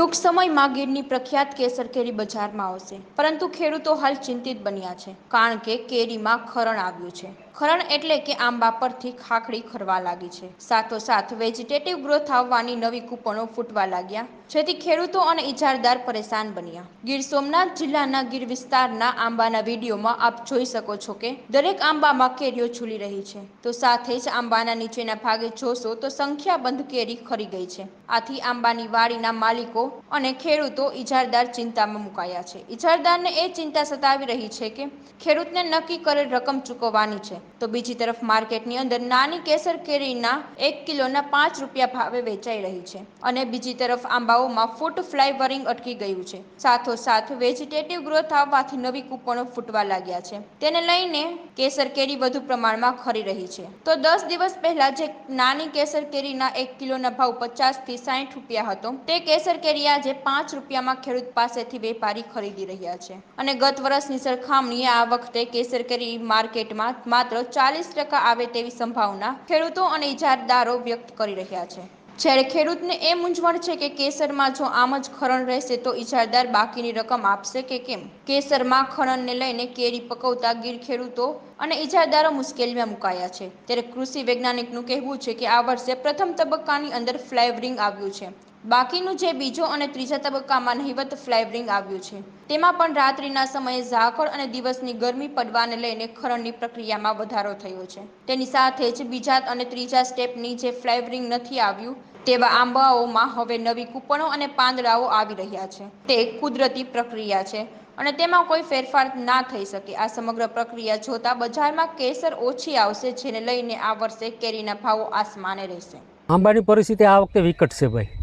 ટૂંક સમયમાં ગીરની પ્રખ્યાત કેસર કેરી બજારમાં આવશે. પરંતુ ખેડૂતો હાલ ચિંતિત બન્યા છે, કારણ કે કેરીમાં ખરણ આવ્યું છે. ખરણ એટલે કે આંબા પરથી ખાખડી ખરવા લાગી છે. સાથોસાથ વેજીટેટિવ ગ્રોથ આવવાની નવી કૂપણો ફૂટવા લાગ્યા. જેથી ખેડૂતો અને ઇજારદાર પરેશાન બન્યા. ગીર સોમનાથ જિલ્લાના ગીર વિસ્તારના આંબાના વિડીયોમાં આપ જોઈ શકો છો કે દરેક આંબામાં કેરીઓ ઝૂલી રહી છે. તો સાથે જ આંબાના નીચેના ભાગે જોશો તો સંખ્યાબંધ કેરી ખરી ગઈ છે. આથી આંબાની વાડીના માલિકો અને ખેડૂતો ઇજારદાર ચિંતામાં મુકાયા છે. ઇજારદારને એ ચિંતા સતાવી રહી છે કે ખેડૂતને નક્કી કરેલ રકમ ચૂકવવાની છે. તો બીજી તરફ માર્કેટની અંદર નાની કેસર કેરીના એક કિલોના પાંચ રૂપિયા ભાવે વેચાઈ રહી છે. અને બીજી તરફ આંબાઓમાં ફૂટ ફ્લાય અટકી ગયું છે. સાથોસાથ વેજીટેટિવ ગ્રોથ આવવાથી નવી કૂપણો ફૂટવા લાગ્યા છે. તેને લઈને કેસર કેરી વધુ પ્રમાણમાં ખરી રહી છે. તો દસ દિવસ પહેલા જે નાની કેસર કેરીના એક કિલોના ભાવ પચાસથી સાઠ રૂપિયા હતો, તે કેસર કેરી આજે પાંચ રૂપિયામાં ખેડૂત પાસેથી વેપારી ખરીદી રહ્યા છે. અને ગત વર્ષની સરખામણીએ આ વખતે કેસર કેરી માર્કેટમાં માત્ર ચાલીસ ટકા આવે તેવી સંભાવના ખેડૂતો અને ઇજારદારો વ્યક્ત કરી રહ્યા છે. જ્યારે ખેડૂતને એ મૂંઝવણ છે કે કેસરમાં જો આમ જ ખરણ રહેશે તો ઇજારદાર બાકીની રકમ આપશે કે કેમ? કેસરમાં ખરણને લઈને કેરી પકવતા ગીર ખેડૂતો અને ઇજારદારો મુશ્કેલીમાં મુકાયા છે. ત્યારે કૃષિ વૈજ્ઞાનિકનું કહેવું છે કે આ વર્ષે પ્રથમ તબક્કાની અંદર ફ્લેવરિંગ આવ્યું છે. બાકીનું જે બીજો અને ત્રીજા તબક્કામાં નહિવત ફ્લેવરિંગ આવ્યું છે. તેમાં પણ રાત્રિના સમયે ઝાકળ અને દિવસની ગરમી પડવાને લઈને ખરણની પ્રક્રિયામાં વધારો થયો છે. તેની સાથે જ બીજા અને ત્રીજા સ્ટેપની જે ફ્લેવરિંગ નથી આવ્યું, તેવા આંબાઓમાં હવે નવી કૂપણો અને પાંદડાઓ આવી રહ્યા છે. તે કુદરતી પ્રક્રિયા છે અને તેમાં કોઈ ફેરફાર ના થઈ શકે. આ સમગ્ર પ્રક્રિયા જોતા બજારમાં કેસર ઓછી આવશે, જેને લઈને આ વર્ષે કેરીના ભાવો આસમાને રહેશે. આંબાની પરિસ્થિતિ આ વખતે વિકટ છે ભાઈ.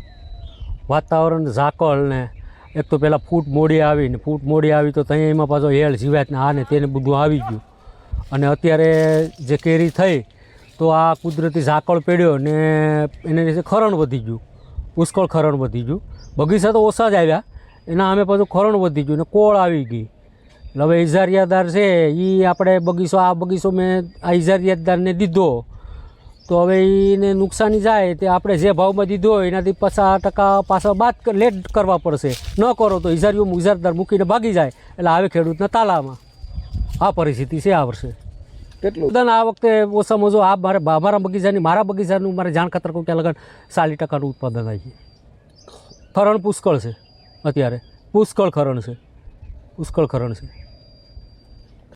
વાતાવરણ ઝાકળ ને એક તો પહેલાં ફૂટ મોડી આવી ને ફૂટ મોડી આવી તો ત્યાં એમાં પાછો હેળ જીવાત ને આ ને તેને બધું આવી ગયું. અને અત્યારે જે કેરી થઈ તો આ કુદરતી ઝાકળ પડ્યો ને એને લીધે ખરણ વધી ગયું. પુષ્કળ ખરણ વધી ગયું. બગીચા તો ઓછા જ આવ્યા. એના અમે પાછું ખરણ વધી ગયું ને કોળ આવી ગઈ. એટલે હવે ઇજારિયાદાર છે એ આપણે બગીચો, આ બગીચો મેં આ ઇજારિયાદારને દીધો. તો હવે એને નુકસાની જાય તે આપણે જે ભાવમાં દીધો હોય એનાથી પચાસ ટકા પાછા બાદ લેટ કરવા પડશે. ન કરો તો ઇજારીઓ ઇજારદાર મૂકીને ભાગી જાય. એટલે આવે ખેડૂતના તાલામાં. આ પરિસ્થિતિ છે આ વર્ષે. કેટલું? ઉદાહરણ આ વખતે ઓછામાં જો આ મારે મારા બગીચાની મારા બગીચાનું મારે જાણ ખાતર કહું કે લગન ચાલીસ ટકાનું ઉત્પાદન આવી ખરણ પુષ્કળ છે અત્યારે. પુષ્કળ ખરણ છે. પુષ્કળ ખરણ છે.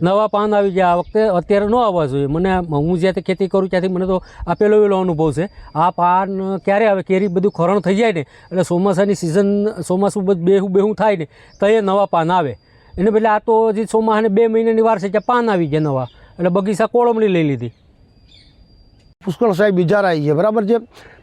નવા પાન આવી ગયા. આ વખતે અત્યારે ન આવવા જોઈએ. મને હું જ્યાંથી ખેતી કરું ત્યાંથી મને તો આ પહેલો વહેલો અનુભવ છે. આ પાન ક્યારે આવે? કેરી બધું ખરણ થઈ જાય ને, એટલે ચોમાસાની સિઝન ચોમાસું બધું બેહું બેહું થાય ને, તો એ નવા પાન આવે. એને બદલે આ તો હજી ચોમાસાને બે મહિનાની વાર છે ત્યાં પાન આવી ગયા નવા. એટલે બગીચા કોળમણી લઈ લીધી. પુષ્કળ સાહેબ આવી છે, બરાબર છે?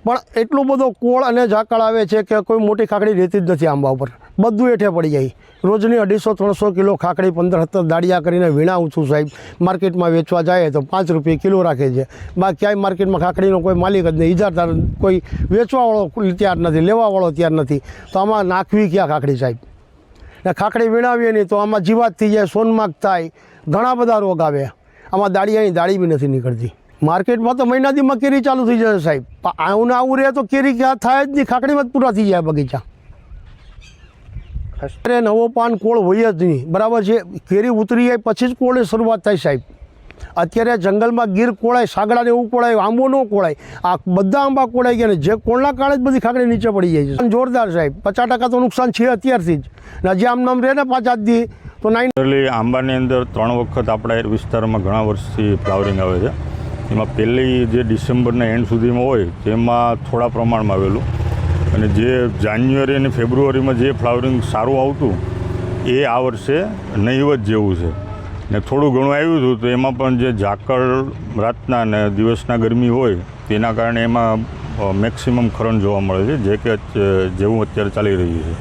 પણ એટલો બધો કોળ અને ઝાકળ આવે છે કે કોઈ મોટી ખાકડી રહેતી જ નથી આંબા ઉપર. બધું હેઠે પડી જાય. રોજની અઢીસો ત્રણસો કિલો ખાકડી પંદર સત્તર દાડિયા કરીને વીણાવું છું સાહેબ. માર્કેટમાં વેચવા જાય તો પાંચ રૂપિયા કિલો રાખે છે. બાકી ક્યાંય માર્કેટમાં ખાકડીનો કોઈ માલિક જ નહીં. ઇજારદાર કોઈ વેચવાવાળો તૈયાર નથી, લેવાવાળો તૈયાર નથી. તો આમાં નાખવી ક્યાં ખાકડી સાહેબ? ને ખાકડી વીણાવીએ નહીં તો આમાં જીવાત થઈ જાય, સોનમાગ થાય, ઘણા બધા રોગ આવે. આમાં દાળિયાની દાળી બી નથી નીકળતી. માર્કેટમાં તો મહિનાદીમાં કેરી ચાલુ થઈ જશે સાહેબ. આવું ને આવું રહે તો કેરી ક્યાં થાય જ નહીં. ખાકડીમાં જ પૂરા થઈ જાય બગીચા. અત્યારે નવો પાન કોળ હોય જ નહીં. બરાબર છે? કેરી ઉતરી જાય પછી જ કોળની શરૂઆત થાય સાહેબ. અત્યારે જંગલમાં ગીર કોળાય સાગડાને એવું કોળાય આંબો ન કોળાય. આ બધા આંબા કોળાઈ ગયા જે કોળના કારણે જ બધી ખાકડી નીચે પડી જાય છે. જોરદાર સાહેબ. પચાસ ટકા તો નુકસાન છે અત્યારથી જ. ને હજી આમ નામ રહે ને પાંચ દી તો નાઇન આંબાની અંદર ત્રણ વખત આપણા વિસ્તારમાં ઘણા વર્ષથી ફ્લાવરિંગ આવે છે. એમાં પહેલી જે ડિસેમ્બરના એન્ડ સુધીમાં હોય, તેમાં થોડા પ્રમાણમાં આવેલું. અને જે જાન્યુઆરી અને ફેબ્રુઆરીમાં જે ફ્લાવરિંગ સારું આવતું, એ આ વર્ષે નહીવત જેવું છે. ને થોડું ઘણું આવ્યું હતું, તો એમાં પણ જે ઝાકળ રાતના ને દિવસના ગરમી હોય, તેના કારણે એમાં મેક્સિમમ ખરણ જોવા મળે છે, જે કે જેવું અત્યારે ચાલી રહ્યું છે.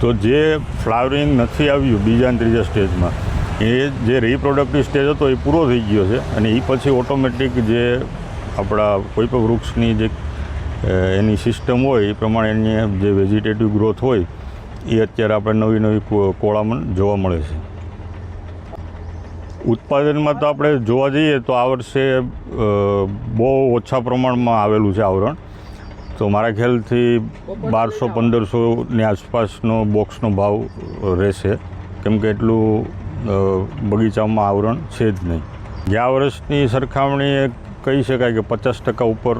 તો જે ફ્લાવરિંગ નથી આવ્યું બીજા અને ત્રીજા સ્ટેજમાં એ જે રિપ્રોડક્ટિવ સ્ટેજ હતો એ પૂરો થઈ ગયો છે અને એ પછી ઓટોમેટિક જે આપણા કોઈ પણ વૃક્ષની જે એની સિસ્ટમ હોય, એ પ્રમાણે એની જે વેજીટેટિવ ગ્રોથ હોય, એ અત્યારે આપણે નવી નવી કોળામણ જોવા મળે છે. ઉત્પાદનમાં તો આપણે જોવા જઈએ તો આ વર્ષે બહુ ઓછા પ્રમાણમાં આવેલું છે આવરણ. તો મારા ખ્યાલથી બારસો પંદરસોની આસપાસનો બોક્સનો ભાવ રહેશે. કેમ કે એટલું બગીચામાં આવરણ છે જ નહીં. ગયા વર્ષની સરખામણીએ કહી શકાય કે પચાસ ટકા ઉપર